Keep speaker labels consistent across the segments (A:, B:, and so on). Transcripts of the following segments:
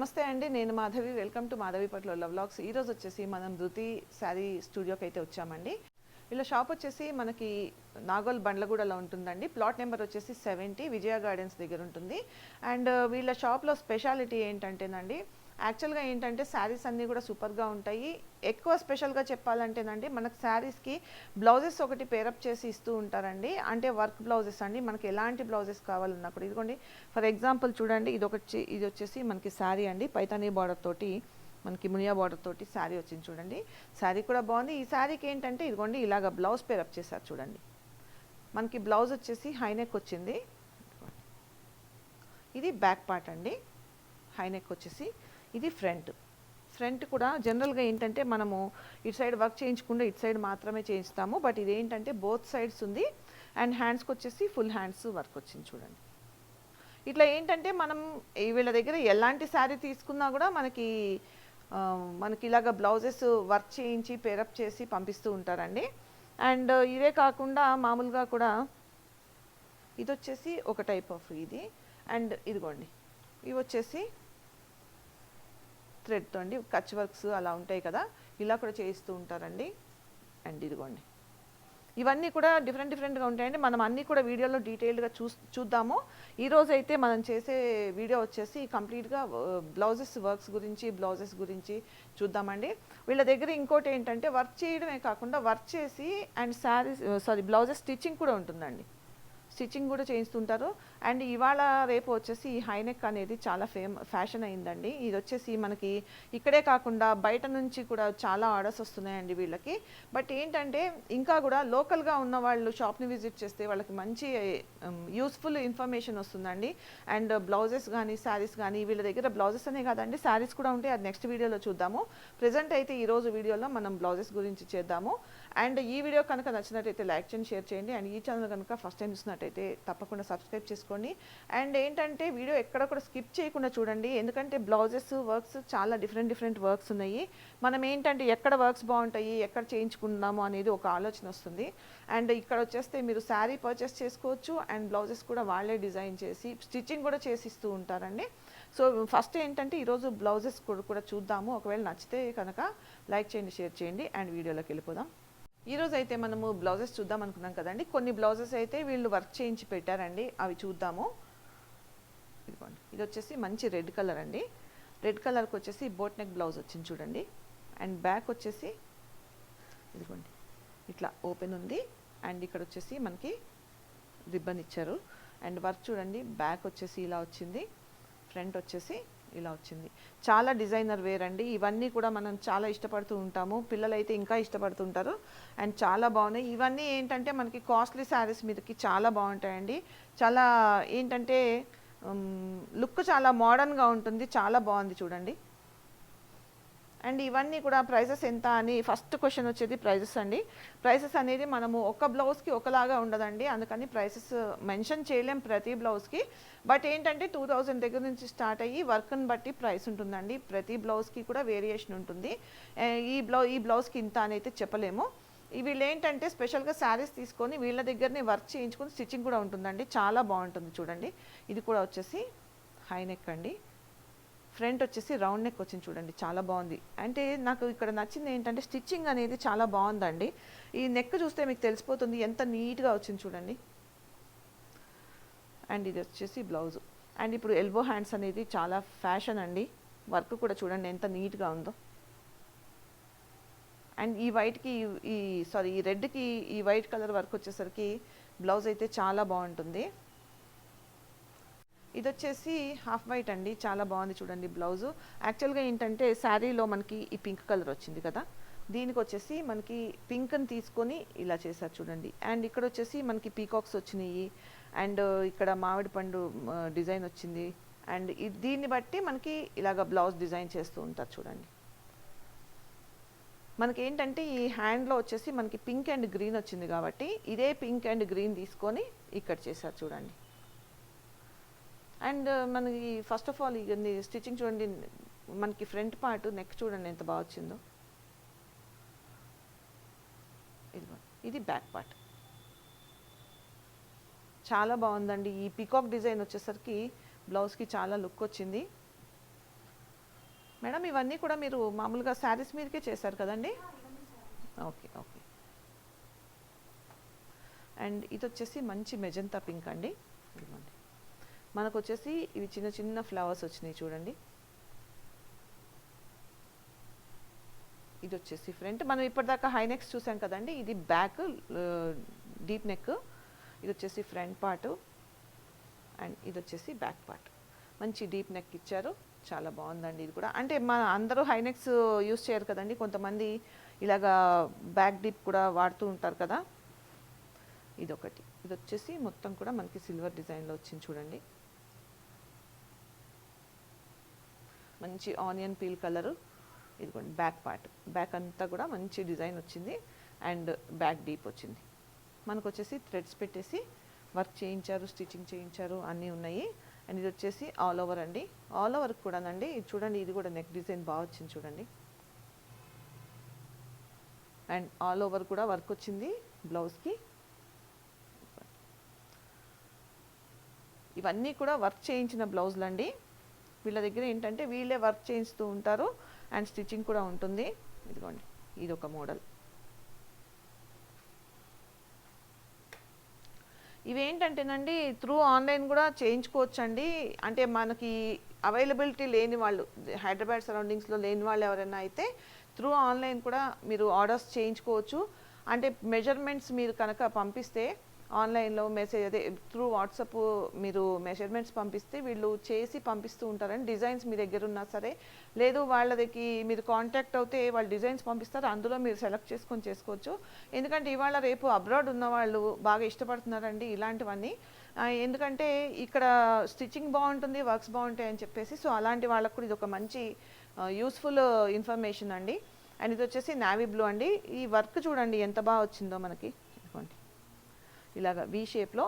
A: నమస్తే అండి నేను మాధవి. వెల్కమ్ టు మాధవి పట్ల లవ్ వ్లాగ్స్ ఈరోజు వచ్చేసి మనం ధృతి శారీ స్టూడియోకి అయితే వచ్చామండి. వీళ్ళ షాప్ వచ్చేసి మనకి నాగోల్ బండ్లగూడలో ఉంటుందండి. ప్లాట్ నెంబర్ వచ్చేసి సెవెంటీ విజయ గార్డెన్స్ దగ్గర ఉంటుంది. అండ్ వీళ్ళ షాప్లో స్పెషాలిటీ ఏంటంటేనండి యాక్చువల్గా ఏంటంటే శారీస్ అన్నీ కూడా సూపర్గా ఉంటాయి. ఎక్కువ స్పెషల్గా చెప్పాలంటేనండి మనకు శారీస్కి బ్లౌజెస్ ఒకటి పేరప్ చేసి ఇస్తూ ఉంటారండి. అంటే వర్క్ బ్లౌజెస్ అండి. మనకి ఎలాంటి బ్లౌజెస్ కావాలన్నప్పుడు ఇదిగోండి ఫర్ ఎగ్జాంపుల్ చూడండి ఇది ఒకటి ఇది వచ్చేసి మనకి శారీ అండి. పైతానీ బార్డర్ తోటి మనకి మునియా బార్డర్ తోటి శారీ వచ్చింది చూడండి. శారీ కూడా బాగుంది. ఈ శారీకి ఏంటంటే ఇదిగోండి ఇలాగ బ్లౌజ్ పేరప్ చేశారు చూడండి. మనకి బ్లౌజ్ వచ్చేసి హైనెక్ వచ్చింది. ఇది బ్యాక్ పార్ట్ అండి. హైనెక్ వచ్చేసి ఇది ఫ్రంట్. ఫ్రంట్ కూడా జనరల్గా ఏంటంటే మనము ఇటు సైడ్ వర్క్ చేయించకుండా ఇటు సైడ్ మాత్రమే చేయిస్తాము. బట్ ఇది ఏంటంటే బోత్ సైడ్స్ ఉంది. అండ్ హ్యాండ్స్కి వచ్చేసి ఫుల్ హ్యాండ్స్ వర్క్ వచ్చింది చూడండి. ఇట్లా ఏంటంటే మనం వీళ్ళ దగ్గర ఎలాంటి శారీ తీసుకున్నా కూడా మనకి మనకి ఇలాగ బ్లౌజెస్ వర్క్ చేయించి పేరప్ చేసి పంపిస్తూ ఉంటారండి. అండ్ ఇదే కాకుండా మామూలుగా కూడా ఇది వచ్చేసి ఒక టైప్ ఆఫ్ ఇది. అండ్ ఇదిగోండి. ఇవి వచ్చేసి థ్రెడ్తో అండి కచ్ వర్క్స్ అలా ఉంటాయి కదా ఇలా కూడా చేయిస్తూ ఉంటారండి. అండ్ ఇదిగోండి. ఇవన్నీ కూడా డిఫరెంట్ డిఫరెంట్గా ఉంటాయండి. మనం అన్నీ కూడా వీడియోలో డీటెయిల్డ్గా చూ చూద్దాము. ఈరోజు అయితే మనం చేసే వీడియో వచ్చేసి కంప్లీట్గా బ్లౌజెస్ వర్క్స్ గురించి బ్లౌజెస్ గురించి చూద్దామండి. వీళ్ళ దగ్గర ఇంకోటి ఏంటంటే వర్క్ చేయడమే కాకుండా వర్క్ చేసి and saris sari blouses stitching కూడా ఉంటుందండి. స్టిచ్చింగ్ కూడా చేయిస్తుంటారు. అండ్ ఇవాళ రేపు వచ్చేసి ఈ హైనెక్ అనేది చాలా ఫేమ్ ఫ్యాషన్ అయిందండి. ఇది వచ్చేసి మనకి ఇక్కడే కాకుండా బయట నుంచి కూడా చాలా ఆర్డర్స్ వస్తున్నాయండి వీళ్ళకి. బట్ ఏంటంటే ఇంకా కూడా లోకల్గా ఉన్న వాళ్ళు షాప్ని విజిట్ చేస్తే వాళ్ళకి మంచి యూస్ఫుల్ ఇన్ఫర్మేషన్ వస్తుందండి. అండ్ బ్లౌజెస్ కానీ శారీస్ కానీ వీళ్ళ దగ్గర బ్లౌజెస్ అనే కాదండి శారీస్ కూడా ఉంటాయి. అది నెక్స్ట్ వీడియోలో చూద్దాము. ప్రజెంట్ అయితే ఈరోజు వీడియోలో మనం బ్లౌజెస్ గురించి చేద్దాము. అండ్ ఈ వీడియో కనుక నచ్చినట్టయితే లైక్ చేయండి షేర్ చేయండి. అండ్ ఈ ఛానల్ కనుక ఫస్ట్ టైం చూసినట్టయితే తప్పకుండా సబ్స్క్రైబ్ చేసుకోండి. అండ్ ఏంటంటే వీడియో ఎక్కడ కూడా స్కిప్ చేయకుండా చూడండి. ఎందుకంటే బ్లౌజెస్ వర్క్స్ చాలా డిఫరెంట్ డిఫరెంట్ వర్క్స్ ఉన్నాయి. మనం ఏంటంటే ఎక్కడ వర్క్స్ బాగుంటాయి ఎక్కడ చేయించుకుందాము అనేది ఒక ఆలోచన వస్తుంది. అండ్ ఇక్కడ వచ్చేస్తే మీరు శారీ పర్చేస్ చేసుకోవచ్చు. అండ్ బ్లౌజెస్ కూడా వాళ్ళే డిజైన్ చేసి స్టిచ్చింగ్ కూడా చేసిస్తూ ఉంటారండి. సో ఫస్ట్ ఏంటంటే ఈరోజు బ్లౌజెస్ కూడా కూడా చూద్దాము. ఒకవేళ నచ్చితే కనుక లైక్ చేయండి షేర్ చేయండి. అండ్ వీడియోలోకి వెళ్ళిపోదాం. ఈరోజు అయితే మనము బ్లౌజెస్ చూద్దాం అనుకున్నాం కదండి. కొన్ని బ్లౌజెస్ అయితే వీళ్ళు వర్క్ చేయించి పెట్టారండి. అవి చూద్దాము. ఇదిగోండి. ఇది వచ్చేసి మంచి రెడ్ కలర్ అండి. రెడ్ కలర్కి వచ్చేసి బోట్ నెక్ బ్లౌజ్ వచ్చింది చూడండి. అండ్ బ్యాక్ వచ్చేసి ఇదిగోండి. ఇట్లా ఓపెన్ ఉంది. అండ్ ఇక్కడ వచ్చేసి మనకి రిబ్బన్ ఇచ్చారు. అండ్ వర్క్ చూడండి. బ్యాక్ వచ్చేసి ఇలా వచ్చింది. ఫ్రంట్ వచ్చేసి ఇలా వచ్చింది. చాలా డిజైనర్ వేర్ అండి. ఇవన్నీ కూడా మనం చాలా ఇష్టపడుతూ ఉంటాము. పిల్లలైతే ఇంకా ఇష్టపడుతుంటారు. అండ్ చాలా బాగున్నాయి. ఇవన్నీ ఏంటంటే మనకి కాస్ట్లీ శారీస్ మీదకి చాలా బాగుంటాయండి. చాలా ఏంటంటే లుక్ చాలా మోడర్న్గా ఉంటుంది. చాలా బాగుంది చూడండి. అండ్ ఇవన్నీ కూడా ప్రైజెస్ ఎంత అని ఫస్ట్ క్వశ్చన్ వచ్చేది ప్రైజెస్ అండి. ప్రైసెస్ అనేది మనము ఒక బ్లౌజ్కి ఒకలాగా ఉండదండి. అందుకని ప్రైసెస్ మెన్షన్ చేయలేం ప్రతి బ్లౌజ్కి. బట్ ఏంటంటే టూ థౌజండ్ దగ్గర నుంచి స్టార్ట్ అయ్యి వర్క్ని బట్టి ప్రైస్ ఉంటుందండి. ప్రతి బ్లౌజ్కి కూడా వేరియేషన్ ఉంటుంది. ఈ బ్లౌ ఈ బ్లౌజ్కి ఇంత అని అయితే చెప్పలేము. వీళ్ళు ఏంటంటే స్పెషల్గా శారీస్ తీసుకొని వీళ్ళ దగ్గరనే వర్క్ చేయించుకొని స్టిచ్చింగ్ కూడా ఉంటుందండి. చాలా బాగుంటుంది చూడండి. ఇది కూడా వచ్చేసి హై నెక్ అండి. ఫ్రంట్ వచ్చేసి రౌండ్ నెక్ వచ్చింది చూడండి చాలా బాగుంది. అంటే నాకు ఇక్కడ నచ్చింది ఏంటంటే స్టిచ్చింగ్ అనేది చాలా బాగుందండి. ఈ నెక్ చూస్తే మీకు తెలిసిపోతుంది ఎంత నీట్గా వచ్చింది చూడండి. అండ్ ఇది వచ్చేసి బ్లౌజ్. అండ్ ఇప్పుడు ఎల్బో హ్యాండ్స్ అనేది చాలా ఫ్యాషన్ అండి. వర్క్ కూడా చూడండి ఎంత నీట్గా ఉందో. అండ్ ఈ వైట్కి ఈ సారీ ఈ రెడ్కి ఈ వైట్ కలర్ వర్క్ వచ్చేసరికి బ్లౌజ్ అయితే చాలా బాగుంటుంది. ఇది వచ్చేసి హాఫ్ వైట్ అండి చాలా బాగుంది చూడండి బ్లౌజు. యాక్చువల్గా ఏంటంటే శారీలో మనకి ఈ పింక్ కలర్ వచ్చింది కదా. దీనికి వచ్చేసి మనకి పింక్ని తీసుకొని ఇలా చేశారు చూడండి. అండ్ ఇక్కడ వచ్చేసి మనకి పీకాక్స్ వచ్చినాయి. అండ్ ఇక్కడ మామిడి పండు డిజైన్ వచ్చింది. అండ్ దీన్ని బట్టి మనకి ఇలాగ బ్లౌజ్ డిజైన్ చేస్తూ ఉంటారు చూడండి. మనకి ఏంటంటే ఈ హ్యాండ్లో వచ్చేసి మనకి పింక్ అండ్ గ్రీన్ వచ్చింది కాబట్టి ఇదే పింక్ అండ్ గ్రీన్ తీసుకొని ఇక్కడ చేశారు చూడండి. అండ్ మనకి ఫస్ట్ ఆఫ్ ఆల్ ఇది స్టిచ్చింగ్ చూడండి మనకి ఫ్రంట్ పార్ట్ నెక్ చూడండి ఎంత బాగా వచ్చిందో. ఇది బ్యాక్ పార్ట్ చాలా బాగుందండి. ఈ పికాక్ డిజైన్ వచ్చేసరికి బ్లౌజ్కి చాలా లుక్ వచ్చింది. మేడం ఇవన్నీ కూడా మీరు మామూలుగా శారీస్ మీదకే చేశారు కదండి? Okay okay. అండ్ ఇది వచ్చేసి మంచి మెజంతా పింక్ అండి. మనకు వచ్చేసి ఇవి చిన్న చిన్న ఫ్లవర్స్ వచ్చినాయి చూడండి. ఇది వచ్చేసి ఫ్రంట్. మనం ఇప్పటిదాకా హై నెక్స్ చూసాం కదండి ఇది బ్యాక్ డీప్ నెక్. ఇది వచ్చేసి ఫ్రంట్ పార్ట్ అండ్ ఇది వచ్చేసి బ్యాక్ పార్ట్. మంచి డీప్ నెక్ ఇచ్చారు. చాలా బాగుందండి ఇది కూడా. అంటే మన అందరూ హై నెక్స్ యూస్ చేయరు కదండి. కొంతమంది ఇలాగా బ్యాక్ డీప్ కూడా వాడుతూ ఉంటారు కదా. ఇదొకటి. ఇది వచ్చేసి మొత్తం కూడా మనకి సిల్వర్ డిజైన్లో వచ్చింది చూడండి. మంచి ఆనియన్ పీల్ కలరు. ఇదిగోండి బ్యాక్ పార్ట్. బ్యాక్ అంతా కూడా మంచి డిజైన్ వచ్చింది. అండ్ బ్యాక్ డీప్ వచ్చింది. మనకు వచ్చేసి థ్రెడ్స్ పెట్టేసి వర్క్ చేయించారు స్టిచ్చింగ్ చేయించారు అన్నీ ఉన్నాయి. అండ్ ఇది వచ్చేసి ఆల్ ఓవర్ అండి. ఆల్ ఓవర్ కూడానండి. ఇది చూడండి ఇది కూడా నెక్ డిజైన్ బాగా వచ్చింది చూడండి. అండ్ ఆల్ ఓవర్ కూడా వర్క్ వచ్చింది బ్లౌజ్కి. ఇవన్నీ కూడా వర్క్ చేయించిన బ్లౌజులు అండి వీళ్ళ దగ్గర ఏంటంటే వీళ్ళే వర్క్ చేయిస్తూ ఉంటారు అండ్ స్టిచ్చింగ్ కూడా ఉంటుంది. ఇదిగోండి ఇది ఒక మోడల్. ఇవేంటంటేనండి త్రూ ఆన్లైన్ కూడా చేయించుకోవచ్చండి. అంటే మనకి అవైలబిలిటీ లేని వాళ్ళు హైదరాబాద్ సరౌండింగ్స్లో లేని వాళ్ళు ఎవరైనా అయితే త్రూ ఆన్లైన్ కూడా మీరు ఆర్డర్స్ చేయించుకోవచ్చు. అంటే మెజర్మెంట్స్ మీరు కనుక పంపిస్తే ఆన్లైన్లో మెసేజ్ అదే త్రూ వాట్సాప్ మీరు మెజర్మెంట్స్ పంపిస్తే వీళ్ళు చేసి పంపిస్తూ ఉంటారండి డిజైన్స్ మీ దగ్గర ఉన్నా సరే లేదు వాళ్ళకి మీరు కాంటాక్ట్ అవుతే వాళ్ళు డిజైన్స్ పంపిస్తారు అందులో మీరు సెలెక్ట్ చేసుకొని చేసుకోవచ్చు. ఎందుకంటే ఇవాళ రేపు అబ్రాడ్ ఉన్న వాళ్ళు బాగా ఇష్టపడుతున్నారండి ఇలాంటివన్నీ. ఎందుకంటే ఇక్కడ స్టిచ్చింగ్ బాగుంటుంది వర్క్స్ బాగుంటాయి అని చెప్పేసి సో అలాంటి వాళ్ళకు కూడా ఇది ఒక మంచి యూస్ఫుల్ ఇన్ఫర్మేషన్ అండి. అండ్ ఇది వచ్చేసి నావీ బ్లూ అండి. ఈ వర్క్ చూడండి ఎంత బాగా వచ్చిందో మనకి. ఇలాగ వీ షేప్లో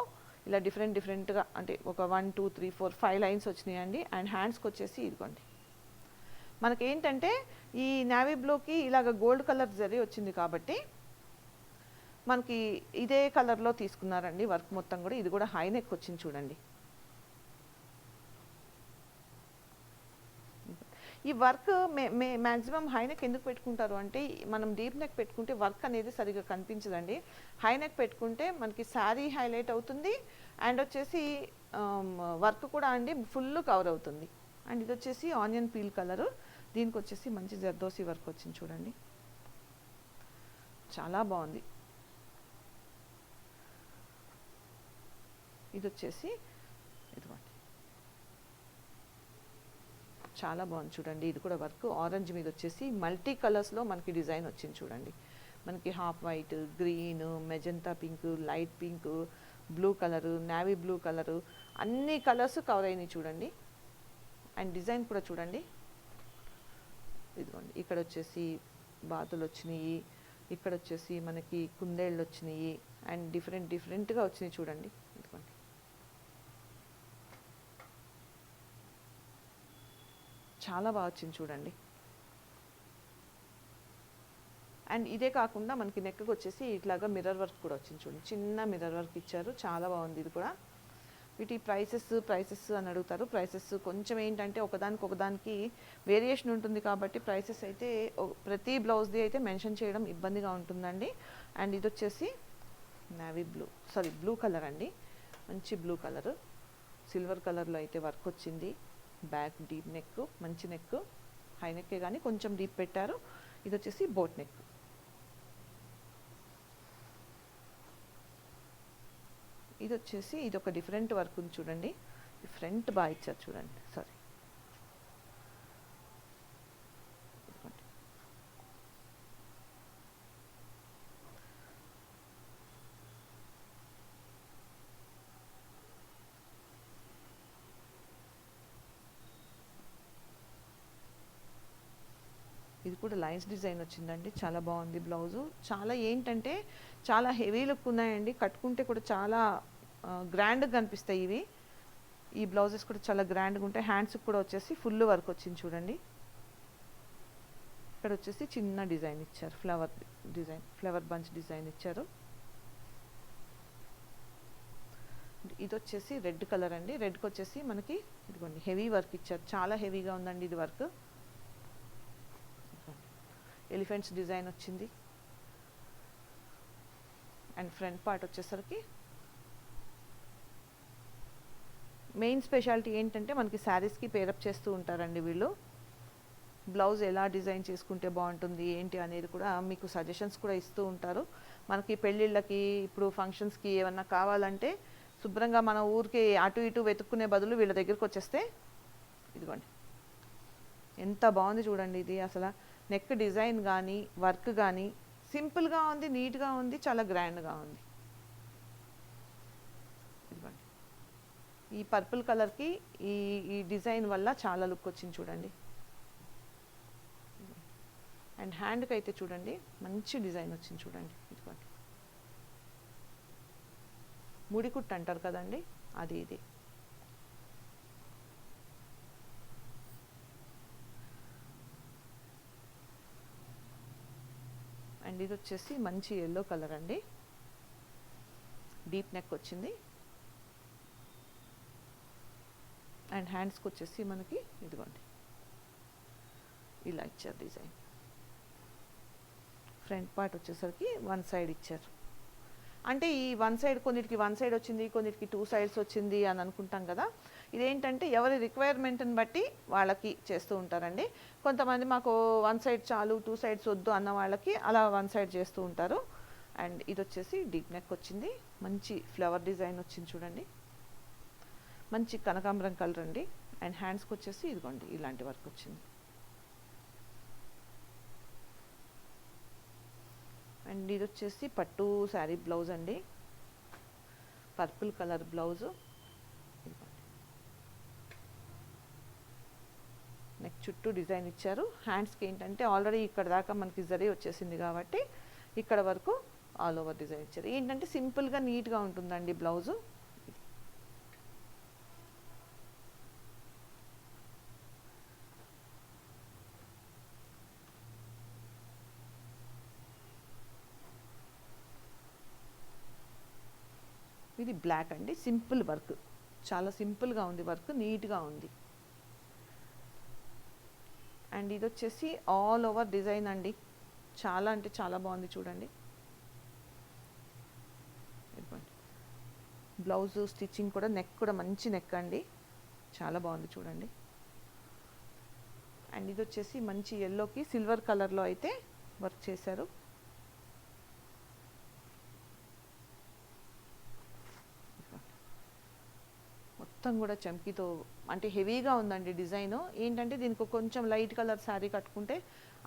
A: ఇలా డిఫరెంట్ డిఫరెంట్గా అంటే ఒక one two three four five lines వచ్చినాయండి. అండ్ హ్యాండ్స్కి వచ్చేసి ఇదిగోండి. మనకి ఏంటంటే ఈ నావీ బ్లూకి ఇలాగ గోల్డ్ కలర్ జరీ వచ్చింది కాబట్టి మనకి ఇదే కలర్లో తీసుకున్నారండి వర్క్ మొత్తం కూడా. ఇది కూడా హై నెక్ వచ్చింది చూడండి. ఈ వర్క్ మే మ్యాక్సిమం హై నెక్ ఎందుకు పెట్టుకుంటారు అంటే మనం డీప్ నెక్ పెట్టుకుంటే వర్క్ అనేది సరిగా కనిపించదండి. హై నెక్ పెట్టుకుంటే మనకి శారీ హైలైట్ అవుతుంది అండ్ వచ్చేసి వర్క్ కూడా అండి ఫుల్ కవర్ అవుతుంది. అండ్ ఇది వచ్చేసి ఆనియన్ పీల్ కలరు. దీనికి వచ్చేసి మంచి జర్దోసి వర్క్ వచ్చింది చూడండి. చాలా బాగుంది. ఇది వచ్చేసి ఇదిగోండి చాలా బాగుంది చూడండి. ఇది కూడా వర్క్ ఆరెంజ్ మీద వచ్చేసి మల్టీ కలర్స్లో మనకి డిజైన్ వచ్చింది చూడండి. మనకి half white green magenta pink light pink blue colour navy blue colour అన్ని కలర్స్ కవర్ అయినాయి చూడండి. అండ్ డిజైన్ కూడా చూడండి. ఇదిగోండి. ఇక్కడ వచ్చేసి బాతులు వచ్చినాయి. ఇక్కడ వచ్చేసి మనకి కుందేళ్ళు వచ్చినాయి. అండ్ డిఫరెంట్ డిఫరెంట్గా వచ్చినాయి చూడండి ఇదిగోండి చాలా బాగా వచ్చింది చూడండి. అండ్ ఇదే కాకుండా మనకి నెక్కకు వచ్చేసి ఇట్లాగా మిర్రర్ వర్క్ కూడా వచ్చింది చూడండి. చిన్న మిర్రర్ వర్క్ ఇచ్చారు. చాలా బాగుంది ఇది కూడా. వీటి ప్రైసెస్ ప్రైసెస్ అని అడుగుతారు. ప్రైసెస్ కొంచెం ఏంటంటే ఒకదానికి ఒకదానికి వేరియేషన్ ఉంటుంది కాబట్టి ప్రైసెస్ అయితే ప్రతి బ్లౌజ్ది అయితే మెన్షన్ చేయడం ఇబ్బందిగా ఉంటుందండి. అండ్ ఇది వచ్చేసి navy blue sari blue colour అండి. మంచి బ్లూ కలర్ సిల్వర్ కలర్లో అయితే వర్క్ వచ్చింది. బ్యాక్ డీప్ నెక్ మంచి నెక్ హై నెక్కే కానీ కొంచెం డీప్ పెట్టారు. ఇది వచ్చేసి బోట్ నెక్. ఇది వచ్చేసి ఇది ఒక డిఫరెంట్ వర్క్ ఉంది చూడండి. ఫ్రంట్ బాగా ఇచ్చారు చూడండి సారీ ఇది కూడా లైన్స్ డిజైన్ వచ్చిందండి. చాలా బాగుంది బ్లౌజు. చాలా ఏంటంటే చాలా హెవీ లుక్ ఉన్నాయండి. కట్టుకుంటే కూడా చాలా గ్రాండ్గా కనిపిస్తాయి ఇవి. ఈ బ్లౌజెస్ కూడా చాలా గ్రాండ్గా ఉంటాయి. హ్యాండ్స్కి కూడా వచ్చేసి ఫుల్ వర్క్ వచ్చింది చూడండి. ఇక్కడ వచ్చేసి చిన్న డిజైన్ ఇచ్చారు. Flower design flower bunch design ఇచ్చారు. ఇది వచ్చేసి రెడ్ కలర్ అండి. రెడ్కి వచ్చేసి మనకి ఇదిగోండి హెవీ వర్క్ ఇచ్చారు. చాలా హెవీగా ఉందండి ఇది వర్క్. ఎలిఫెంట్స్ డిజైన్ వచ్చింది. అండ్ ఫ్రంట్ పార్ట్ వచ్చేసరికి మెయిన్ స్పెషాలిటీ ఏంటంటే మనకి శారీస్కి పేరప్ చేస్తూ ఉంటారండి వీళ్ళు. బ్లౌజ్ ఎలా డిజైన్ చేసుకుంటే బాగుంటుంది ఏంటి అనేది కూడా మీకు సజెషన్స్ కూడా ఇస్తూ ఉంటారు. మనకి పెళ్ళిళ్ళకి ఇప్పుడు ఫంక్షన్స్కి ఏమన్నా కావాలంటే శుభ్రంగా మన ఊరికి అటు ఇటు వెతుక్కునే బదులు వీళ్ళ దగ్గరికి వచ్చేస్తే ఇదిగోండి. ఎంత బాగుంది చూడండి ఇది అసలు. నెక్ డిజైన్ కానీ వర్క్ కానీ సింపుల్గా ఉంది నీట్గా ఉంది చాలా గ్రాండ్గా ఉంది. ఇదిగోండి. ఈ పర్పుల్ కలర్కి ఈ ఈ డిజైన్ వల్ల చాలా లుక్ వచ్చింది చూడండి. అండ్ హ్యాండ్కి అయితే చూడండి మంచి డిజైన్ వచ్చింది చూడండి. ఇదిగోండి. ముడికుట్టు అంటారు కదండి అది ఇది. అండ్ ఇది వచ్చేసి మంచి ఎల్లో కలర్ అండి. డీప్ నెక్ వచ్చింది. అండ్ హ్యాండ్స్కి వచ్చేసి మనకి ఇదిగోండి. ఇలా ఇచ్చారు డిజైన్ ఫ్రంట్ పార్ట్ వచ్చేసరికి వన్ సైడ్ ఇచ్చారు. అంటే ఈ వన్ సైడ్ కొన్నిటికి వన్ సైడ్ వచ్చింది కొన్నిటికి టూ సైడ్స్ వచ్చింది అని అనుకుంటాం కదా. ఇదేంటంటే ఎవరి రిక్వైర్మెంట్ని బట్టి వాళ్ళకి చేస్తూ ఉంటారండి. కొంతమంది మాకు వన్ సైడ్ చాలు టూ సైడ్స్ వద్దు అన్న వాళ్ళకి అలా వన్ సైడ్ చేస్తూ ఉంటారు. అండ్ ఇది వచ్చేసి డీప్ నెక్ వచ్చింది. మంచి ఫ్లవర్ డిజైన్ వచ్చింది చూడండి. మంచి కనకాంబరం కలర్ అండి. అండ్ హ్యాండ్స్కి వచ్చేసి ఇదిగోండి ఇలాంటి వర్క్ వచ్చింది. అండ్ ఇది వచ్చేసి పట్టు శారీ బ్లౌజ్ అండి. పర్పుల్ కలర్ బ్లౌజు నెక్ చుట్టూ డిజైన్ ఇచ్చారు. హ్యాండ్స్కి ఏంటంటే ఆల్రెడీ ఇక్కడ దాకా మనకి జరీ వచ్చేసింది కాబట్టి ఇక్కడ వరకు ఆల్ ఓవర్ డిజైన్ ఇచ్చారు. ఏంటంటే సింపుల్గా నీట్గా ఉంటుందండి బ్లౌజు ఇది బ్లాక్ అండి. సింపుల్ వర్క్ చాలా సింపుల్గా ఉంది వర్క్ నీట్గా ఉంది. అండ్ ఇది వచ్చేసి ఆల్ ఓవర్ డిజైన్ అండి. చాలా అంటే చాలా బాగుంది చూడండి. బ్లౌజ్ స్టిచ్చింగ్ కూడా నెక్ కూడా మంచి నెక్ అండి. చాలా బాగుంది చూడండి. అండ్ ఇది వచ్చేసి మంచి ఎల్లోకి సిల్వర్ కలర్లో అయితే వర్క్ చేశారు. మొత్తం కూడా చమ్కీతో అంటే హెవీగా ఉందండి డిజైన్. ఏంటంటే దీనికి కొంచెం లైట్ కలర్ శారీ కట్టుకుంటే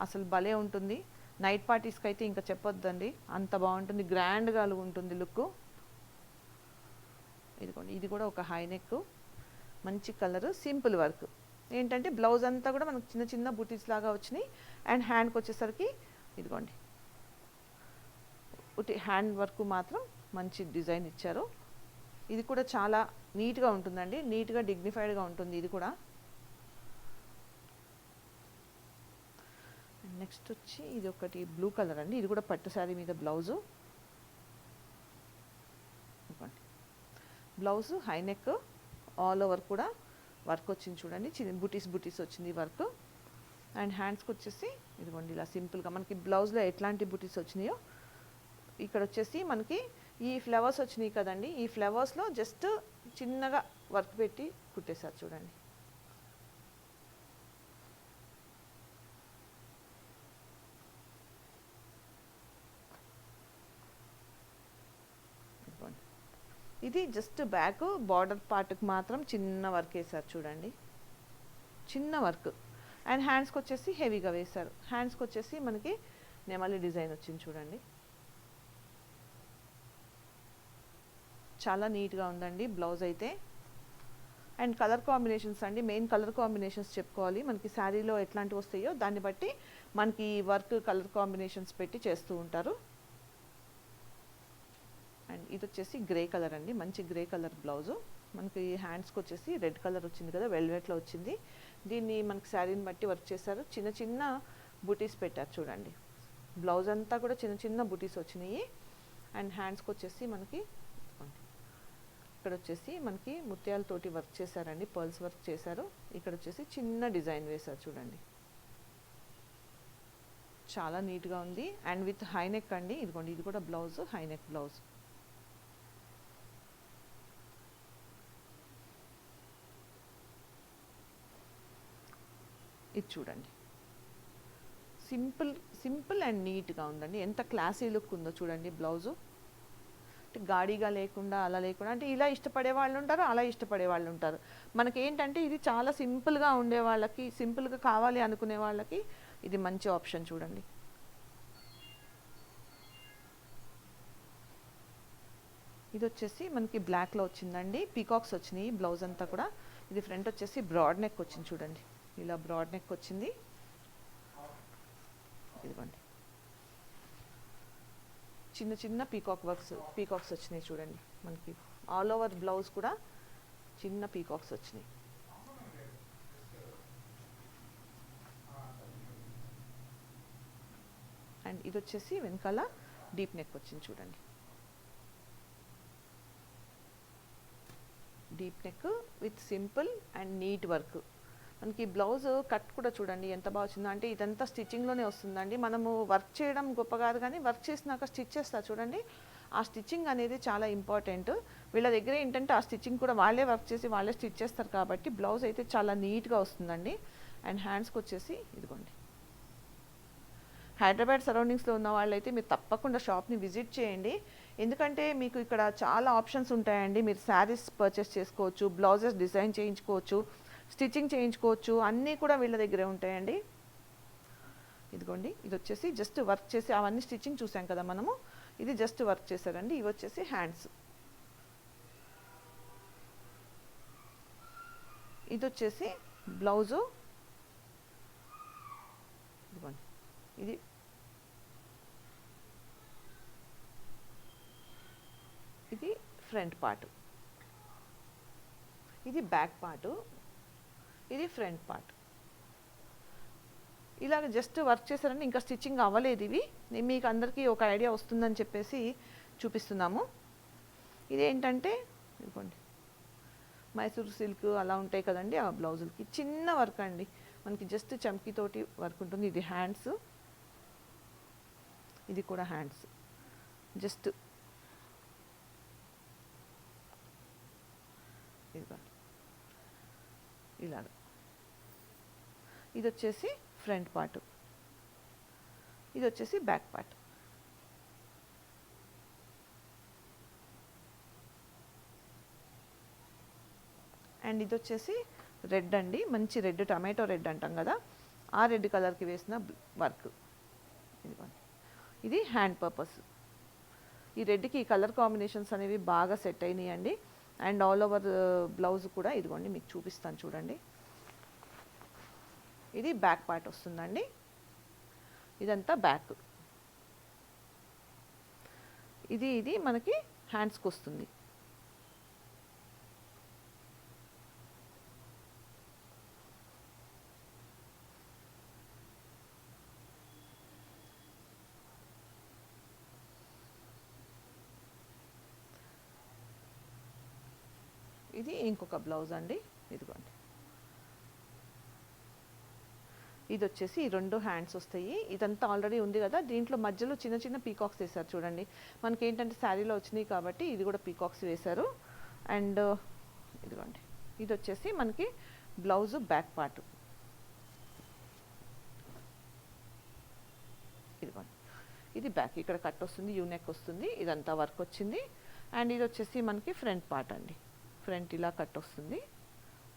A: అసలు భలే ఉంటుంది. నైట్ పార్టీస్కి అయితే ఇంకా చెప్పొద్దండి. అంత బాగుంటుంది. గ్రాండ్గా ఉంటుంది లుక్. ఇదిగోండి ఇది కూడా ఒక హై నెక్. మంచి కలరు సింపుల్ వర్క్. ఏంటంటే బ్లౌజ్ అంతా కూడా మనకు చిన్న చిన్న బుటీస్ లాగా వచ్చినాయి. అండ్ హ్యాండ్కి వచ్చేసరికి ఇదిగోండి. ఉటి హ్యాండ్ వర్క్ మాత్రం మంచి డిజైన్ ఇచ్చారు. ఇది కూడా చాలా నీట్గా ఉంటుందండి. నీట్గా డిగ్నిఫైడ్గా ఉంటుంది ఇది కూడా. నెక్స్ట్ వచ్చి ఇది ఒకటి బ్లూ కలర్ అండి. ఇది కూడా పట్టు శారీ మీద blouse. Blouse blouse high neck all over కూడా వర్క్ వచ్చింది చూడండి. చిన్న బుటీస్ బుటీస్ వచ్చింది వర్క్. అండ్ హ్యాండ్స్కి వచ్చేసి ఇదిగోండి ఇలా సింపుల్గా మనకి బ్లౌజ్లో ఎట్లాంటి బుటీస్ వచ్చినాయో. ఇక్కడ వచ్చేసి మనకి ఈ ఫ్లవర్స్ వచ్చినాయి కదండి ఈ ఫ్లవర్స్లో జస్ట్ చిన్నగా వర్క్ పెట్టి కుట్టేశారు చూడండి. ఇది జస్ట్ బ్యాక్ బార్డర్ పార్ట్కి మాత్రం చిన్న వర్క్ వేశారు చూడండి. చిన్న వర్క్ అండ్ హ్యాండ్స్కి వచ్చేసి హెవీగా వేశారు. హ్యాండ్స్కి వచ్చేసి మనకి నెమలి డిజైన్ వచ్చింది చూడండి. చాలా నీట్గా ఉందండి బ్లౌజ్ అయితే. అండ్ కలర్ కాంబినేషన్స్ అండి మెయిన్ కలర్ కాంబినేషన్స్ చెప్పుకోవాలి. మనకి శారీలో ఎట్లాంటివి వస్తాయో దాన్ని బట్టి మనకి వర్క్ కలర్ కాంబినేషన్స్ పెట్టి చేస్తూ ఉంటారు. అండ్ ఇది వచ్చేసి గ్రే కలర్ అండి మంచి గ్రే కలర్ బ్లౌజు మనకి హ్యాండ్స్కి వచ్చేసి రెడ్ కలర్ వచ్చింది కదా వెల్వెట్లో వచ్చింది. దీన్ని మనకి శారీని బట్టి వర్క్ చేశారు. చిన్న చిన్న బుటీస్ పెట్టారు చూడండి. బ్లౌజ్ అంతా కూడా చిన్న చిన్న బుటీస్ వచ్చినాయి. అండ్ హ్యాండ్స్కి వచ్చేసి మనకి ఇక్కడ వచ్చేసి మనకి ముత్యాలతోటి వర్క్ చేశారండి పర్ల్స్ వర్క్ చేశారు. ఇక్కడ వచ్చేసి చిన్న డిజైన్ వేశారు చూడండి. చాలా నీట్గా ఉంది. అండ్ విత్ హైనెక్ అండి. ఇదిగోండి ఇది కూడా బ్లౌజ్ హైనెక్ బ్లౌజ్ ఇది చూడండి. సింపుల్ సింపుల్ అండ్ నీట్గా ఉందండి. ఎంత క్లాసీ లుక్ ఉందో చూడండి బ్లౌజు అంటే గాడిగా లేకుండా అలా లేకుండా అంటే ఇలా ఇష్టపడే వాళ్ళు ఉంటారు అలా ఇష్టపడే వాళ్ళు ఉంటారు. మనకి ఏంటంటే ఇది చాలా సింపుల్గా ఉండే వాళ్ళకి సింపుల్గా కావాలి అనుకునే వాళ్ళకి ఇది మంచి ఆప్షన్ చూడండి. ఇది వచ్చేసి మనకి బ్లాక్లో వచ్చిందండి పీకాక్స్ వచ్చినాయి బ్లౌజ్ అంతా కూడా. ఇది ఫ్రంట్ వచ్చేసి బ్రాడ్ నెక్ వచ్చింది చూడండి. ఇలా బ్రాడ్ నెక్ వచ్చింది. ఇదిగోండి. చిన్న చిన్న పీకాక్ వర్క్స్ పీకాక్స్ వచ్చినాయి చూడండి మనకి. ఆల్ ఓవర్ బ్లౌజ్ కూడా చిన్న పీకాక్స్ వచ్చినాయి. అండ్ ఇది వచ్చేసి వెనకాల డీప్ నెక్ వచ్చింది చూడండి. Deep neck with simple and neat work మనకి బ్లౌజ్ కట్ కూడా చూడండి ఎంత బాగా వచ్చిందో. అంటే ఇదంతా స్టిచ్చింగ్లోనే వస్తుందండి. మనము వర్క్ చేయడం గొప్ప కాదు కానీ వర్క్ చేసినాక స్టిచ్ చేస్తా చూడండి. ఆ స్టిచ్చింగ్ అనేది చాలా ఇంపార్టెంట్ వీళ్ళ దగ్గర ఏంటంటే ఆ స్టిచ్చింగ్ కూడా వాళ్ళే వర్క్ చేసి వాళ్ళే స్టిచ్ చేస్తారు కాబట్టి బ్లౌజ్ అయితే చాలా నీట్గా వస్తుందండి. అండ్ హ్యాండ్స్కి వచ్చేసి ఇదిగోండి. హైదరాబాద్ సరౌండింగ్స్లో ఉన్న వాళ్ళైతే మీరు తప్పకుండా షాప్ని విజిట్ చేయండి. ఎందుకంటే మీకు ఇక్కడ చాలా ఆప్షన్స్ ఉంటాయండి. మీరు శారీస్ పర్చేస్ చేసుకోవచ్చు బ్లౌజెస్ డిజైన్ చేయించుకోవచ్చు. స్టిచ్చింగ్ చేయించుకోవచ్చు అన్నీ కూడా వీళ్ళ దగ్గరే ఉంటాయండి. ఇదిగోండి ఇది వచ్చేసి జస్ట్ వర్క్ చేసి అవన్నీ స్టిచ్చింగ్ చూసాం కదా మనము. ఇది జస్ట్ వర్క్ చేశారండి ఇవి వచ్చేసి హ్యాండ్స్ ఇది వచ్చేసి బ్లౌజు ఇదిగోండి ఇది. ఇది ఫ్రంట్ పార్ట్ ఇది బ్యాక్ పార్ట్ ఇది ఫ్రంట్ పార్ట్. ఇలాగ జస్ట్ వర్క్ చేశారంటే ఇంకా స్టిచ్చింగ్ అవ్వలేదు ఇవి. మీకు అందరికీ ఒక ఐడియా వస్తుందని చెప్పేసి చూపిస్తున్నాము. ఇదేంటంటే ఇదిగోండి. మైసూర్ సిల్క్ అలా ఉంటాయి కదండి ఆ బ్లౌజులకి. చిన్న వర్క్ అండి. మనకి జస్ట్ చమ్కీతోటి వర్క్ ఉంటుంది. ఇది హ్యాండ్స్. ఇది కూడా హ్యాండ్స్. జస్ట్ ఇదిగోండి. ఇలాగ. ఇది వచ్చేసి ఫ్రంట్ పార్ట్. ఇది వచ్చేసి బ్యాక్ పార్ట్. అండ్ ఇది వచ్చేసి రెడ్ అండి. మంచి రెడ్ టమాటో రెడ్ అంటాం కదా. ఆ రెడ్ కలర్కి వేసిన వర్క్. ఇదిగోండి. ఇది హ్యాండ్ పర్పస్. ఈ రెడ్కి ఈ కలర్ కాంబినేషన్స్ అనేవి బాగా సెట్ అయినాయి అండి అండ్ ఆల్ ఓవర్ బ్లౌజ్ కూడా ఇదిగోండి మీకు చూపిస్తాను చూడండి. ఇది బ్యాక్ పార్ట్ వస్తుందండి. ఇదంతా బ్యాక్. ఇది ఇది మనకి హ్యాండ్స్కి వస్తుంది. ఇది ఇంకొక బ్లౌజ్ అండి. ఇదిగోండి. ఇది వచ్చేసి ఈ రెండు హ్యాండ్స్ వస్తాయి. ఇదంతా ఆల్రెడీ ఉంది కదా దీంట్లో మధ్యలో చిన్న చిన్న పీకాక్స్ వేశారు చూడండి. మనకి ఏంటంటే శారీలో వచ్చినాయి కాబట్టి ఇది కూడా పీకాక్స్ వేశారు. అండ్ ఇదిగోండి ఇది వచ్చేసి మనకి బ్లౌజ్ బ్యాక్ పార్ట్. ఇదిగోండి ఇది బ్యాక్ ఇక్కడ కట్ వస్తుంది యూనెక్ వస్తుంది ఇదంతా వర్క్ వచ్చింది. అండ్ ఇది వచ్చేసి మనకి ఫ్రంట్ పార్ట్ అండి. ఫ్రంట్ ఇలా కట్ వస్తుంది.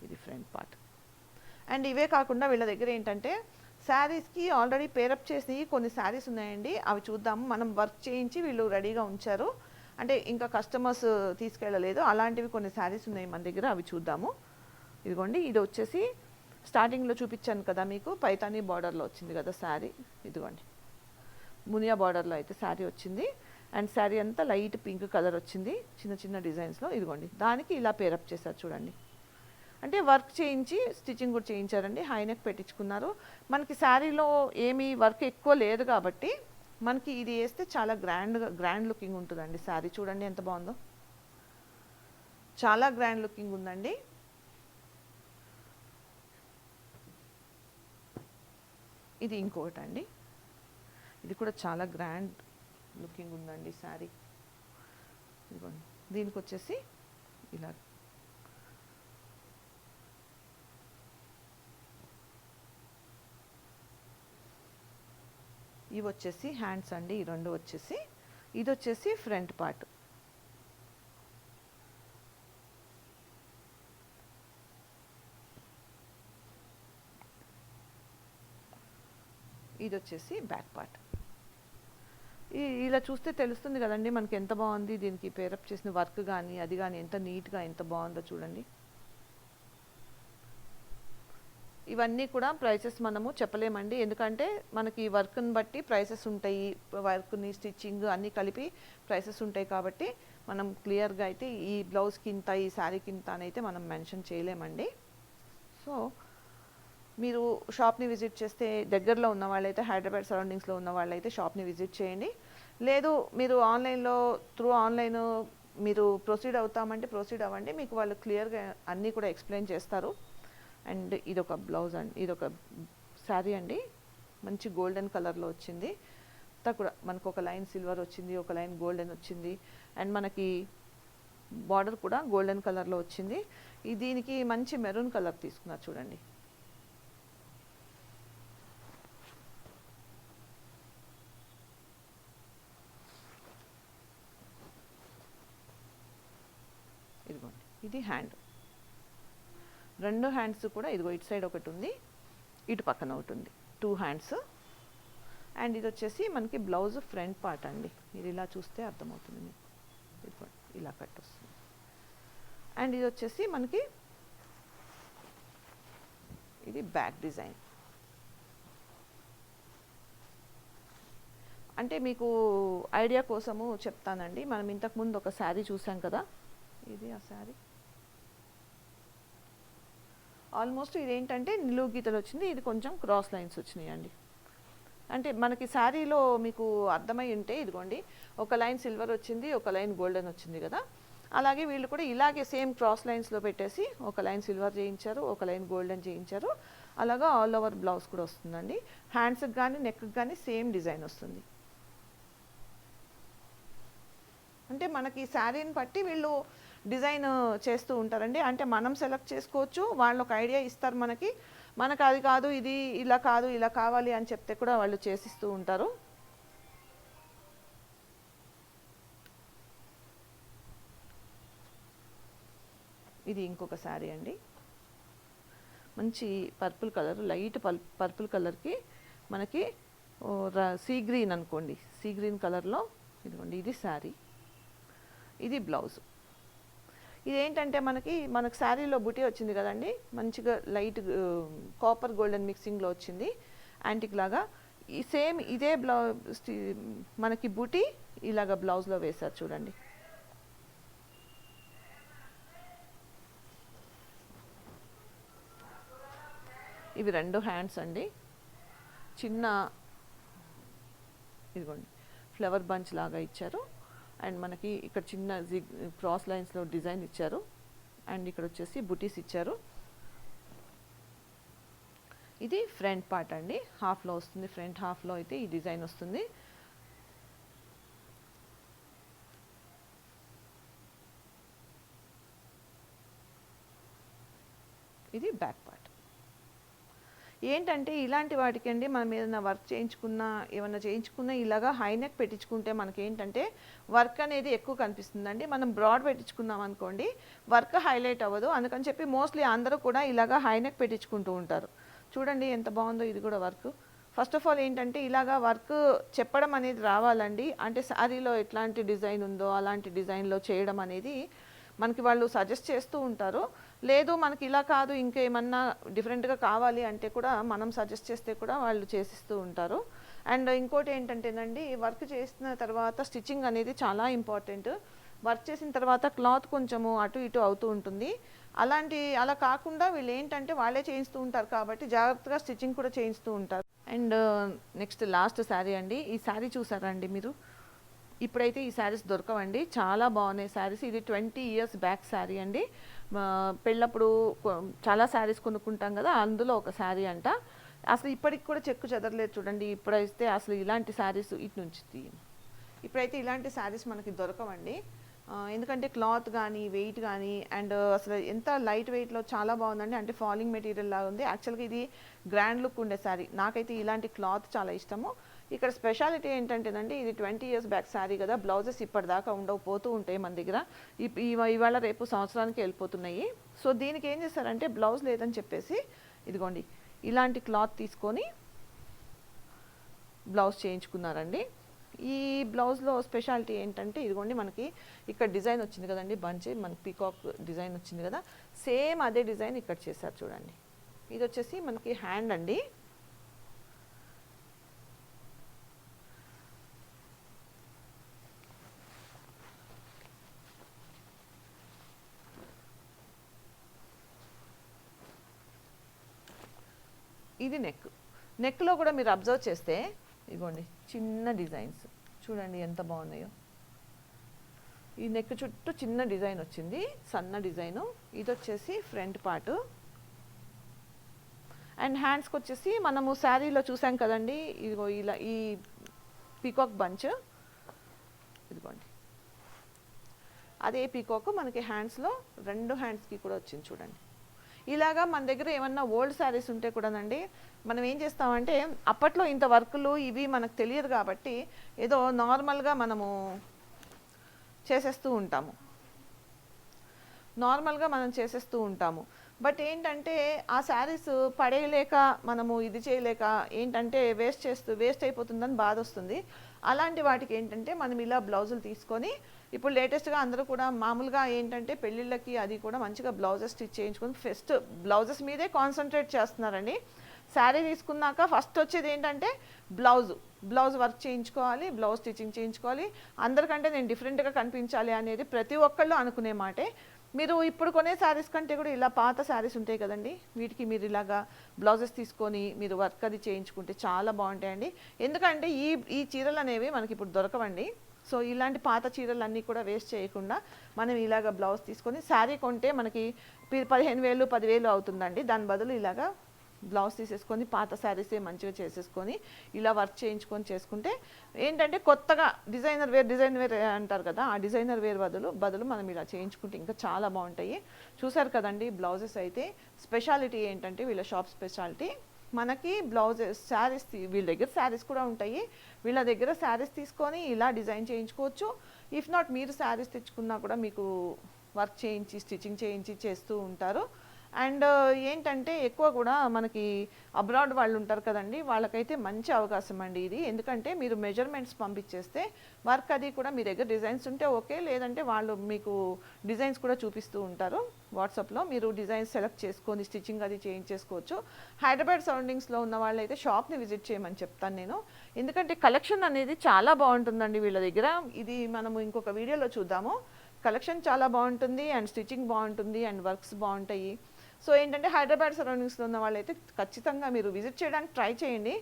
A: ఇది ఫ్రంట్ పార్ట్. అండ్ ఇవే కాకుండా వీళ్ళ దగ్గర ఏంటంటే శారీస్కి ఆల్రెడీ పేరప్ చేసి కొన్ని శారీస్ ఉన్నాయండి. అవి చూద్దాము. మనం వర్క్ చేయించి వీళ్ళు రెడీగా ఉంచారు. అంటే ఇంకా కస్టమర్స్ తీసుకెళ్ళలేదు. అలాంటివి కొన్ని శారీస్ ఉన్నాయి మన దగ్గర. అవి చూద్దాము. ఇదిగోండి. ఇది వచ్చేసి స్టార్టింగ్లో చూపించాను కదా మీకు. పైతానీ బార్డర్లో వచ్చింది కదా శారీ ఇదిగోండి. మునియా బార్డర్లో అయితే శారీ వచ్చింది. అండ్ శారీ అంతా లైట్ పింక్ కలర్ వచ్చింది. చిన్న చిన్న డిజైన్స్లో ఇదిగోండి. దానికి ఇలా పేరప్ చేశారు చూడండి. అంటే వర్క్ చేయించి స్టిచ్చింగ్ కూడా చేయించారండి హైనెక్ పెట్టించుకున్నారు. మనకి శారీలో ఏమీ వర్క్ ఎక్కువ లేదు కాబట్టి మనకి ఇది వేస్తే చాలా గ్రాండ్గా గ్రాండ్ లుకింగ్ ఉంటుందండి శారీ. చూడండి ఎంత బాగుందో. చాలా గ్రాండ్ లుకింగ్ ఉందండి. ఇది ఇంకొకటి అండి ఇది కూడా చాలా గ్రాండ్ లుకింగ్ ఉందండి శారీ. దీనికి వచ్చేసి ఇలా ఇవి వచ్చేసి హ్యాండ్స్ అండి ఈ రెండు వచ్చేసి. ఇది వచ్చేసి ఫ్రంట్ పార్ట్. ఇది వచ్చేసి బ్యాక్ పార్ట్. ఈ ఇలా చూస్తే తెలుస్తుంది కదండి మనకి ఎంత బాగుంది దీనికి పేరప్ చేసిన వర్క్ కానీ అది కానీ ఎంత నీట్గా ఎంత బాగుందో చూడండి. ఇవన్నీ కూడా ప్రైసెస్ మనము చెప్పలేమండి. ఎందుకంటే మనకి వర్క్ని బట్టి ప్రైసెస్ ఉంటాయి. వర్క్ని స్టిచ్చింగ్ అన్నీ కలిపి ప్రైసెస్ ఉంటాయి కాబట్టి మనం క్లియర్గా అయితే ఈ బ్లౌజ్కి ఇంత ఈ శారీకి ఇంత అని అయితే మనం మెన్షన్ చేయలేమండి. సో మీరు షాప్ని విజిట్ చేస్తే దగ్గరలో ఉన్న వాళ్ళైతే హైదరాబాద్ సరౌండింగ్స్లో ఉన్న వాళ్ళైతే షాప్ని విజిట్ చేయండి. లేదు మీరు ఆన్లైన్లో త్రూ ఆన్లైన్ మీరు ప్రొసీడ్ అవుతామంటే ప్రొసీడ్ అవ్వండి. మీకు వాళ్ళు క్లియర్గా అన్నీ కూడా ఎక్స్ప్లెయిన్ చేస్తారు. అండ్ ఇదొక బ్లౌజ్ అండి ఇదొక శారీ అండి. మంచి గోల్డెన్ కలర్లో వచ్చింది. తక్కువ కూడా మనకు ఒక లైన్ సిల్వర్ వచ్చింది ఒక లైన్ గోల్డెన్ వచ్చింది. అండ్ మనకి బార్డర్ కూడా గోల్డెన్ కలర్లో వచ్చింది. దీనికి మంచి మెరూన్ కలర్ తీసుకున్నారు చూడండి. ఇదిగోండి. ఇది హ్యాండ్. రెండు హ్యాండ్స్ కూడా ఇదిగో ఇటు సైడ్ ఒకటి ఉంది ఇటు పక్కన ఒకటి ఉంది. టూ హ్యాండ్స్ అండ్ ఇది వచ్చేసి మనకి బ్లౌజ్ ఫ్రంట్ పార్ట్ అండి. మీరు ఇలా చూస్తే అర్థమవుతుంది మీకు. ఇలా కట్ వస్తుంది అండ్ ఇది వచ్చేసి మనకి ఇది బ్యాక్ డిజైన్. అంటే మీకు ఐడియా కోసము చెప్తానండి. మనం ఇంతకుముందు ఒక శారీ చూసాం కదా? ఇది ఆ శారీ? ఆల్మోస్ట్ ఇదేంటంటే నిలువు గీతలు వచ్చింది. ఇది కొంచెం క్రాస్ లైన్స్ వచ్చినాయి అండి అంటే మనకి శారీలో మీకు అర్థమై ఉంటే ఇదిగోండి ఒక లైన్ సిల్వర్ వచ్చింది ఒక లైన్ గోల్డెన్ వచ్చింది కదా. అలాగే వీళ్ళు కూడా ఇలాగే సేమ్ క్రాస్ లైన్స్లో పెట్టేసి ఒక లైన్ సిల్వర్ చేయించారు ఒక లైన్ గోల్డెన్ చేయించారు. అలాగా ఆల్ ఓవర్ బ్లౌజ్ కూడా వస్తుందండి. హ్యాండ్స్కి కానీ నెక్కి కానీ సేమ్ డిజైన్ వస్తుంది. అంటే మనకి శారీని బట్టి వీళ్ళు డిజైన్ చేస్తూ ఉంటారండి. అంటే మనం సెలెక్ట్ చేసుకోవచ్చు వాళ్ళు ఒక ఐడియా ఇస్తారు మనకి. మనకు అది కాదు ఇది ఇలా కాదు ఇలా కావాలి అని చెప్తే కూడా వాళ్ళు చేసిస్తూ ఉంటారు. ఇది ఇంకొక శారీ అండి. మంచి పర్పుల్ కలర్ లైట్ పల్ పర్పుల్ కలర్కి మనకి సీ గ్రీన్ అనుకోండి. సీ గ్రీన్ కలర్లో ఇదిగోండి ఇది శారీ. ఇది బ్లౌజ్. ఇదేంటంటే మనకి మనకు శారీలో బుటీ వచ్చింది కదండి మంచిగా లైట్ కాపర్ గోల్డెన్ మిక్సింగ్లో వచ్చింది యాంటిక్ లాగా. ఈ సేమ్ ఇదే బ్లౌ మనకి బుటీ ఇలాగ బ్లౌజ్లో వేశారు చూడండి. ఇవి రెండు హ్యాండ్స్ అండి. చిన్న ఇదిగోండి ఫ్లవర్ బంచ్ లాగా ఇచ్చారు. అండ్ మనకి ఇక్కడ చిన్న జిగ్ క్రాస్ లైన్స్లో డిజైన్ ఇచ్చారు. అండ్ ఇక్కడ వచ్చేసి బుటీస్ ఇచ్చారు. ఇది ఫ్రంట్ పార్ట్ అండి. హాఫ్లో వస్తుంది. ఫ్రంట్ హాఫ్లో అయితే ఈ డిజైన్ వస్తుంది. ఇది బ్యాక్ పార్ట్. ఏంటంటే ఇలాంటి వాటికి అండి మనం ఏదైనా వర్క్ చేయించుకున్నా ఏమైనా చేయించుకున్నా ఇలాగా హై నెక్ పెట్టించుకుంటే మనకి ఏంటంటే వర్క్ అనేది ఎక్కువ కనిపిస్తుందండి. మనం బ్రాడ్ పెట్టించుకున్నాం అనుకోండి వర్క్ హైలైట్ అవ్వదు. అందుకని చెప్పి మోస్ట్లీ అందరూ కూడా ఇలాగా హై నెక్ పెట్టించుకుంటూ ఉంటారు. చూడండి ఎంత బాగుందో ఇది కూడా వర్క్. ఫస్ట్ ఆఫ్ ఆల్ ఏంటంటే ఇలాగా వర్క్ చెప్పడం అనేది రావాలండి. అంటే శారీలో ఎట్లాంటి డిజైన్ ఉందో అలాంటి డిజైన్లో చేయడం అనేది మనకి వాళ్ళు సజెస్ట్ చేస్తూ ఉంటారు. లేదు మనకి ఇలా కాదు ఇంకేమన్నా డిఫరెంట్గా కావాలి అంటే కూడా మనం సజెస్ట్ చేస్తే కూడా వాళ్ళు చేసిస్తూ ఉంటారు. అండ్ ఇంకోటి ఏంటంటేనండి వర్క్ చేసిన తర్వాత స్టిచ్చింగ్ అనేది చాలా ఇంపార్టెంట్. వర్క్ చేసిన తర్వాత క్లాత్ కొంచెము అటు ఇటు అవుతూ ఉంటుంది. అలాంటి అలా కాకుండా వీళ్ళు ఏంటంటే వాళ్ళే చేయిస్తూ ఉంటారు కాబట్టి జాగ్రత్తగా స్టిచ్చింగ్ కూడా చేయిస్తూ ఉంటారు. అండ్ నెక్స్ట్ లాస్ట్ శారీ అండి ఈ శారీ చూసారండి మీరు? ఇప్పుడైతే ఈ శారీస్ దొరకవండి. చాలా బాగున్నాయి శారీస్. ఇది ట్వంటీ ఇయర్స్ బ్యాక్ శారీ అండి. పెళ్ళప్పుడు చాలా శారీస్ కొనుక్కుంటాం కదా అందులో ఒక శారీ అంట. అసలు ఇప్పటికి కూడా చెక్కు చెదరలేదు చూడండి ఇప్పుడైతే అసలు ఇలాంటి శారీస్ ఇటు నుంచి తీయను. ఇప్పుడైతే ఇలాంటి శారీస్ మనకి దొరకవండి. ఎందుకంటే క్లాత్ కానీ వెయిట్ కానీ అండ్ అసలు ఎంత లైట్ వెయిట్లో చాలా బాగుందండి. అంటే ఫాలింగ్ మెటీరియల్ లాగా ఉంది. యాక్చువల్గా ఇది గ్రాండ్ లుక్ ఉండే శారీ. నాకైతే ఇలాంటి క్లాత్ చాలా ఇష్టము. ఇక్కడ స్పెషాలిటీ ఏంటంటేనండి ఇది ట్వంటీ ఇయర్స్ బ్యాక్ శారీ కదా బ్లౌజెస్ ఇప్పటిదాకా ఉండవు పోతూ ఉంటాయి మన దగ్గర. ఇప్- ఇవాళ రేపు సంవత్సరానికి వెళ్ళిపోతున్నాయి. సో దీనికి ఏం చేస్తారంటే బ్లౌజ్ లేదని చెప్పేసి ఇదిగోండి ఇలాంటి క్లాత్ తీసుకొని బ్లౌజ్ చేయించుకున్నారండి. ఈ బ్లౌజ్లో స్పెషాలిటీ ఏంటంటే ఇదిగోండి మనకి ఇక్కడ డిజైన్ వచ్చింది కదండి బంచ్ మనకి పీకాక్ డిజైన్ వచ్చింది కదా సేమ్ అదే డిజైన్ ఇక్కడ చేశారు చూడండి. ఇది వచ్చేసి మనకి హ్యాండ్ అండి. ఇది నెక్ నెక్లో కూడా మీరు అబ్జర్వ్ చేస్తే ఇదిగోండి చిన్న డిజైన్స్ చూడండి ఎంత బాగున్నాయో. ఈ నెక్ చుట్టూ చిన్న డిజైన్ వచ్చింది సన్న డిజైను ఇది వచ్చేసి ఫ్రంట్ పార్ట్ అండ్ హ్యాండ్స్కి వచ్చేసి మనము శారీలో చూసాం కదండి ఇదిగో ఇలా ఈ పీకాక్ బంచ్ ఇదిగోండి. అదే పీకాక్ మనకి హ్యాండ్స్లో రెండు హ్యాండ్స్కి కూడా వచ్చింది చూడండి. ఇలాగా మన దగ్గర ఏమన్నా ఓల్డ్ శారీస్ ఉంటే కూడానండి మనం ఏం చేస్తామంటే అప్పట్లో ఇంత వర్కులు ఇవి మనకు తెలియదు కాబట్టి ఏదో నార్మల్గా మనము చేసేస్తూ ఉంటాము. నార్మల్గా మనం చేసేస్తూ ఉంటాము. బట్ ఏంటంటే ఆ శారీస్ పడేయలేక మనము ఇది చేయలేక ఏంటంటే వేస్ట్ చేస్తూ వేస్ట్ అయిపోతుందని బాధ వస్తుంది. అలాంటి వాటికి ఏంటంటే మనం ఇలా బ్లౌజులు తీసుకొని ఇప్పుడు లేటెస్ట్గా అందరూ కూడా మామూలుగా ఏంటంటే పెళ్ళిళ్ళకి అది కూడా మంచిగా బ్లౌజెస్ స్టిచ్ చేయించుకుని ఫస్ట్ బ్లౌజెస్ మీదే కాన్సన్ట్రేట్ చేస్తున్నారండి. శారీ తీసుకున్నాక ఫస్ట్ వచ్చేది ఏంటంటే బ్లౌజ్. బ్లౌజ్ వర్క్ చేయించుకోవాలి బ్లౌజ్ స్టిచ్చింగ్ చేయించుకోవాలి. అందరికంటే నేను డిఫరెంట్గా కనిపించాలి అనేది ప్రతి ఒక్కళ్ళు అనుకునే మాటే. మీరు ఇప్పుడు కొనే శారీస్ కంటే కూడా ఇలా పాత శారీస్ ఉంటాయి కదండి. వీటికి మీరు ఇలాగా బ్లౌజెస్ తీసుకొని మీరు వర్క్ అది చేయించుకుంటే చాలా బాగుంటాయండి. ఎందుకంటే ఈ ఈ చీరలు అనేవి మనకి ఇప్పుడు దొరకవండి. సో ఇలాంటి పాత చీరలన్నీ కూడా వేస్ట్ చేయకుండా మనం ఇలాగ బ్లౌజ్ తీసుకొని శారీ కొంటే మనకి పి- పదిహేను వేలు పదివేలు అవుతుందండి. దాని బదులు ఇలాగా బ్లౌజ్ తీసేసుకొని పాత శారీసే మంచిగా చేసేసుకొని ఇలా వర్క్ చేయించుకొని చేసుకుంటే ఏంటంటే కొత్తగా డిజైనర్ వేర్ డిజైన్ వేర్ అంటారు కదా ఆ డిజైనర్ వేర్ బదులు బదులు మనం ఇలా చేయించుకుంటే ఇంకా చాలా బాగుంటాయి. చూసారు కదండి బ్లౌజెస్ అయితే స్పెషాలిటీ ఏంటంటే వీళ్ళ షాప్ స్పెషాలిటీ. మనకి బ్లౌజెస్ శారీస్ వీళ్ళ దగ్గర శారీస్ కూడా ఉంటాయి. వీళ్ళ దగ్గర శారీస్ తీసుకొని ఇలా డిజైన్ చేయించుకోవచ్చు. ఇఫ్ నాట్ మీరు శారీస్ తెచ్చుకున్నా కూడా మీకు వర్క్ చేయించి స్టిచ్చింగ్ చేయించి చేస్తూ ఉంటారు. అండ్ ఏంటంటే ఎక్కువ కూడా మనకి అబ్రాడ్ వాళ్ళు ఉంటారు కదండి వాళ్ళకైతే మంచి అవకాశం అండి ఇది. ఎందుకంటే మీరు మెజర్మెంట్స్ పంపించేస్తే వర్క్ అది కూడా మీ దగ్గర డిజైన్స్ ఉంటే ఓకే లేదంటే వాళ్ళు మీకు డిజైన్స్ కూడా చూపిస్తూ ఉంటారు. వాట్సాప్లో మీరు డిజైన్స్ సెలెక్ట్ చేసుకొని స్టిచ్చింగ్ అది చేయించేసుకోవచ్చు. హైదరాబాద్ సరౌండింగ్స్లో ఉన్న వాళ్ళైతే షాప్ని విజిట్ చేయమని చెప్తాను నేను. ఎందుకంటే కలెక్షన్ అనేది చాలా బాగుంటుందండి వీళ్ళ దగ్గర. ఇది మనము ఇంకొక వీడియోలో చూద్దాము. కలెక్షన్ చాలా బాగుంటుంది అండ్ స్టిచ్చింగ్ బాగుంటుంది అండ్ వర్క్స్ బాగుంటాయి. సో ఏంటంటే హైదరాబాద్ సరౌండింగ్స్లో ఉన్న వాళ్ళైతే ఖచ్చితంగా మీరు విజిట్ చేయడానికి ట్రై చేయండి.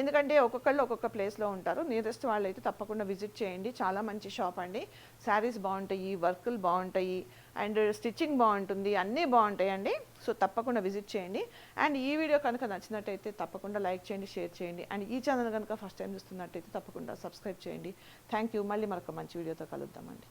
A: ఎందుకంటే ఒక్కొక్కళ్ళు ఒక్కొక్క ప్లేస్లో ఉంటారు. నియరెస్ట్ వాళ్ళైతే తప్పకుండా విజిట్ చేయండి. చాలా మంచి షాప్ అండి. శారీస్ బాగుంటాయి వర్కులు బాగుంటాయి అండ్ స్టిచ్చింగ్ బాగుంటుంది అన్నీ బాగుంటాయండి సో తప్పకుండా విజిట్ చేయండి. అండ్ ఈ వీడియో కనుక నచ్చినట్టయితే తప్పకుండా లైక్ చేయండి షేర్ చేయండి. అండ్ ఈ ఛానల్ కనుక ఫస్ట్ టైం చూస్తున్నట్టయితే తప్పకుండా సబ్స్క్రైబ్ చేయండి. Thank you. మళ్ళీ మరొక మంచి వీడియోతో కలుద్దామండి.